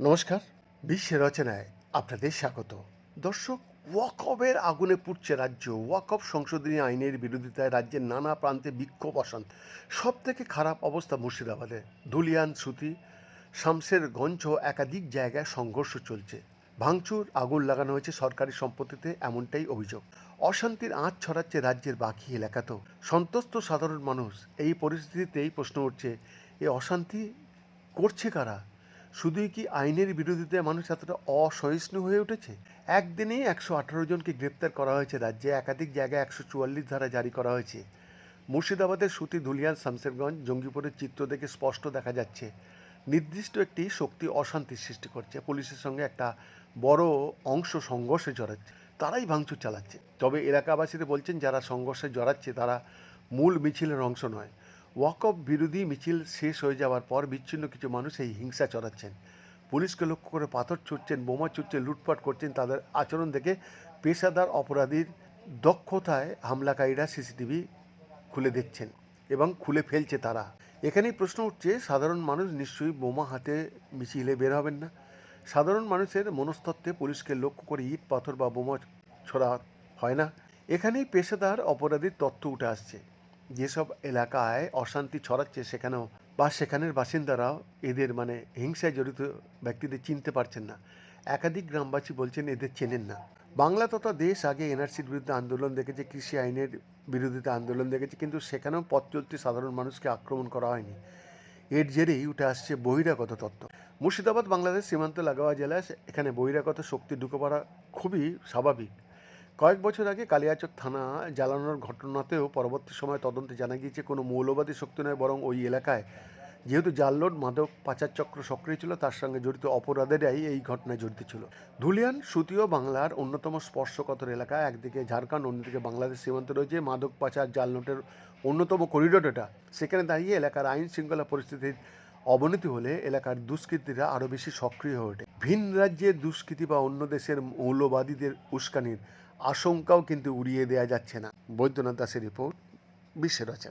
নমস্কার, বিশ্বের রচনায় আপনাদের স্বাগত। দর্শক ওয়াকবের আগুনে পুড়ছে রাজ্য। ওয়াকব সংশোধনী আইনের বিরোধিতায় রাজ্যের নানা প্রান্তে বিক্ষোভ অশান্ত সব থেকে খারাপ অবস্থা মুর্শিদাবাদে। ধুলিয়ান সুতি শামসেরগঞ্জ একাধিক জায়গায় সংঘর্ষ চলছে। ভাঙচুর, আগুন লাগানো হয়েছে সরকারি সম্পত্তিতে এমনটাই অভিযোগ। অশান্তির আঁচ ছড়াচ্ছে রাজ্যের বাকি এলাকাতেও সন্তুষ্ট সাধারণ মানুষ, এই পরিস্থিতিতেই প্রশ্ন উঠছে, এ অশান্তি করছে কারা? শুধুই কি আইনের বিরোধিতায় মানুষ এতটা অসহিষ্ণু হয়ে উঠেছে? একদিনেই একশো আঠারো জনকে গ্রেপ্তার করা হয়েছে রাজ্যে, একাধিক জায়গায় একশো চুয়াল্লিশ ধারা জারি করা হয়েছে। মুর্শিদাবাদের সুতি ধুলিয়ান শামসেরগঞ্জ, জঙ্গিপুরের চিত্র দেখে স্পষ্ট দেখা যাচ্ছে নির্দিষ্ট একটি শক্তি অশান্তির সৃষ্টি করছে। পুলিশের সঙ্গে একটা বড় অংশ সংঘর্ষে জড়াচ্ছে। তারাই ভাঙচুর চালাচ্ছে। তবে এলাকাবাসীরা বলছেন, যারা সংঘর্ষে জড়াচ্ছে, তারা মূল মিছিলের অংশ নয়। ওয়াকফ বিরোধী মিছিল শেষ হয়ে যাওয়ার পর বিচ্ছিন্ন কিছু মানুষ এই হিংসা চড়াচ্ছেন। পুলিশকে লক্ষ্য করে পাথর ছুটছেন, বোমা ছুটছেন, লুটপাট করছেন। তাদের আচরণ দেখে পেশাদার অপরাধীর দক্ষতায় হামলাকারীরা সিসিটিভি খুলে দেখছেন এবং খুলে ফেলছে তারা। এখানেই প্রশ্ন উঠছে, সাধারণ মানুষ নিশ্চয়ই বোমা হাতে মিছিলে বের হবেন না। সাধারণ মানুষের মনস্তত্ত্বে পুলিশকে লক্ষ্য করে ইট, পাথর বা বোমা ছোড়া হয় না। এখানেই পেশাদার অপরাধীর তথ্য উঠে আসছে। যেসব এলাকায় অশান্তি ছড়াচ্ছে সেখানেও বা সেখানের বাসিন্দারাও এদের মানে হিংসায় জড়িত ব্যক্তিদের চিনতে পারছেন না। একাধিক গ্রামবাসী বলছেন এদের চেনেন না। বাংলা তথা দেশ আগে এনআরসির বিরুদ্ধে আন্দোলন দেখেছে, কৃষি আইনের বিরোধিতা আন্দোলন দেখেছে, কিন্তু সেখানেও পথ চলতি সাধারণ মানুষকে আক্রমণ করা হয়নি। এর জেরেই উঠে আসছে বহিরাগত তত্ত্ব। মুর্শিদাবাদ, বাংলাদেশ সীমান্ত লাগোয়া জেলায় এখানে বহিরাগত শক্তি ঢুকে পড়া খুবই স্বাভাবিক। কয়েক বছর আগে কালিয়াচক থানা জ্বালানোর ঘটনাতেও পরবর্তী সময় তদন্তে জানা গিয়েছে, কোনো মৌলবাদী শক্তি নয়, বরং ওই এলাকায় যেহেতু জাললোড, মাদক পাচার চক্র সক্রিয় ছিল, তার সঙ্গে জড়িত অপরাধেরাই এই ঘটনায় জড়িত ছিল। ধুলিয়ান সুতীয় বাংলার অন্যতম স্পর্শকতর এলাকা। একদিকে ঝাড়খণ্ড, অন্যদিকে বাংলাদেশ সীমান্তে রয়েছে। মাদক পাচার জালনোটের অন্যতম করিডোর এটা। সেখানে দাঁড়িয়ে এলাকার আইন শৃঙ্খলা পরিস্থিতির অবনতি হলে এলাকার দুষ্কৃতীরা আরও বেশি সক্রিয় হয়ে ওঠে। ভিন রাজ্যের দুষ্কৃতী বা অন্য দেশের মৌলবাদীদের উস্কানির আশঙ্কাও কিন্তু উড়িয়ে দেওয়া যাচ্ছে না। বৈদ্যনাথ দাসের রিপোর্ট, বিশ্বের